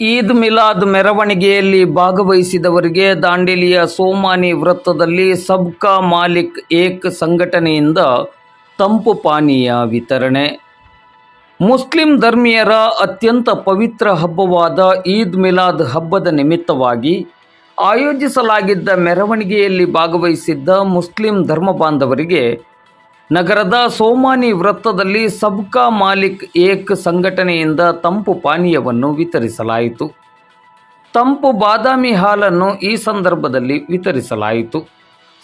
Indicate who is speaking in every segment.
Speaker 1: ಈದ್ ಮಿಲಾದ್ ಮೆರವಣಿಗೆಯಲ್ಲಿ ಭಾಗವಹಿಸಿದವರಿಗೆ ದಾಂಡೇಲಿಯ ಸೋಮಾನಿ ವೃತ್ತದಲ್ಲಿ ಸಬ್ಕಾ ಮಾಲಿಕ್ ಏಕ್ ಸಂಘಟನೆಯಿಂದ ತಂಪು ಪಾನೀಯ ವಿತರಣೆ. ಮುಸ್ಲಿಂ ಧರ್ಮೀಯರ ಅತ್ಯಂತ ಪವಿತ್ರ ಹಬ್ಬವಾದ ಈದ್ ಮಿಲಾದ್ ಹಬ್ಬದ ನಿಮಿತ್ತವಾಗಿ ಆಯೋಜಿಸಲಾಗಿದ್ದ ಮೆರವಣಿಗೆಯಲ್ಲಿ ಭಾಗವಹಿಸಿದ್ದ ಮುಸ್ಲಿಂ ಧರ್ಮ ಬಾಂಧವರಿಗೆ ನಗರದ ಸೋಮಾನಿ ವೃತ್ತದಲ್ಲಿ ಸಬ್ಕಾ ಮಾಲಿಕ್ ಏಕ್ ಸಂಘಟನೆಯಿಂದ ತಂಪು ಪಾನೀಯವನ್ನು ವಿತರಿಸಲಾಯಿತು. ತಂಪು ಬಾದಾಮಿ ಹಾಲನ್ನು ಈ ಸಂದರ್ಭದಲ್ಲಿ ವಿತರಿಸಲಾಯಿತು.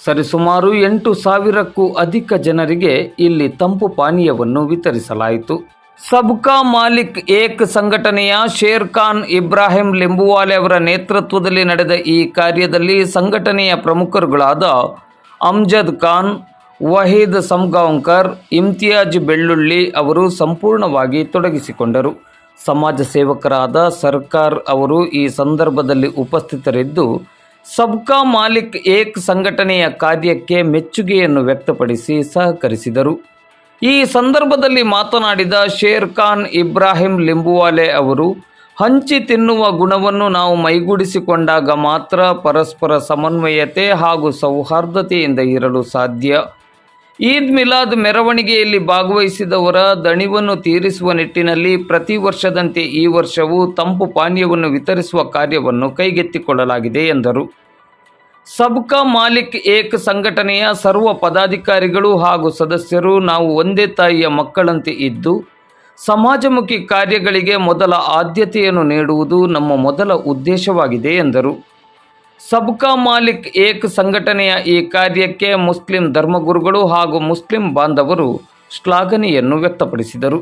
Speaker 1: ಸರಿಸುಮಾರು ಎಂಟು ಸಾವಿರಕ್ಕೂ ಅಧಿಕ ಜನರಿಗೆ ಇಲ್ಲಿ ತಂಪು ಪಾನೀಯವನ್ನು ವಿತರಿಸಲಾಯಿತು. ಸಬ್ಕಾ ಮಾಲಿಕ್ ಏಕ್ ಸಂಘಟನೆಯ ಶೇರ್ ಖಾನ್ ಇಬ್ರಾಹಿಂ ಲಿಂಬುವಾಲೆ ಅವರ ನೇತೃತ್ವದಲ್ಲಿ ನಡೆದ ಈ ಕಾರ್ಯದಲ್ಲಿ ಸಂಘಟನೆಯ ಪ್ರಮುಖರುಗಳಾದ ಅಮ್ಜದ್ ಖಾನ್ ವಹೀದ್ ಸಂಗಾಂವ್ಕರ್ ಇಮ್ತಿಯಾಜ್ ಬೆಳ್ಳುಳ್ಳಿ ಅವರು ಸಂಪೂರ್ಣವಾಗಿ ತೊಡಗಿಸಿಕೊಂಡರು. ಸಮಾಜ ಸೇವಕರಾದ ಸರ್ಕಾರ್ ಅವರು ಈ ಸಂದರ್ಭದಲ್ಲಿ ಉಪಸ್ಥಿತರಿದ್ದು, ಸಬ್ಕಾ ಮಾಲಿಕ್ ಏಕ್ ಸಂಘಟನೆಯ ಕಾರ್ಯಕ್ಕೆ ಮೆಚ್ಚುಗೆಯನ್ನು ವ್ಯಕ್ತಪಡಿಸಿ ಸಹಕರಿಸಿದರು. ಈ ಸಂದರ್ಭದಲ್ಲಿ ಮಾತನಾಡಿದ ಶೇರ್ ಖಾನ್ ಇಬ್ರಾಹಿಂ ಲಿಂಬುವಾಲೆ ಅವರು, ಹಂಚಿ ತಿನ್ನುವ ಗುಣವನ್ನು ನಾವು ಮೈಗೂಡಿಸಿಕೊಂಡಾಗ ಮಾತ್ರ ಪರಸ್ಪರ ಸಮನ್ವಯತೆ ಹಾಗೂ ಸೌಹಾರ್ದತೆಯಿಂದ ಇರಲು ಸಾಧ್ಯ. ಈದ್ ಮಿಲಾದ್ ಮೆರವಣಿಗೆಯಲ್ಲಿ ಭಾಗವಹಿಸಿದವರ ದಣಿವನ್ನು ತೀರಿಸುವ ನಿಟ್ಟಿನಲ್ಲಿ ಪ್ರತಿ ವರ್ಷದಂತೆ ಈ ವರ್ಷವೂ ತಂಪು ಪಾನೀಯವನ್ನು ವಿತರಿಸುವ ಕಾರ್ಯವನ್ನು ಕೈಗೆತ್ತಿಕೊಳ್ಳಲಾಗಿದೆ ಎಂದರು. ಸಬ್ಕಾ ಮಾಲಿಕ್ ಏಕ್ ಸಂಘಟನೆಯ ಸರ್ವ ಪದಾಧಿಕಾರಿಗಳು ಹಾಗೂ ಸದಸ್ಯರು ನಾವು ಒಂದೇ ತಾಯಿಯ ಮಕ್ಕಳಂತೆ ಇದ್ದು, ಸಮಾಜಮುಖಿ ಕಾರ್ಯಗಳಿಗೆ ಮೊದಲ ಆದ್ಯತೆಯನ್ನು ನೀಡುವುದು ನಮ್ಮ ಮೊದಲ ಉದ್ದೇಶವಾಗಿದೆ ಎಂದರು. ಸಬ್ಕಾ ಮಾಲಿಕ್ ಏಕ್ ಸಂಘಟನೆಯ ಈ ಕಾರ್ಯಕ್ಕೆ ಮುಸ್ಲಿಂ ಧರ್ಮಗುರುಗಳು ಹಾಗೂ ಮುಸ್ಲಿಂ ಬಾಂಧವರು ಶ್ಲಾಘನೆಯನ್ನು ವ್ಯಕ್ತಪಡಿಸಿದರು.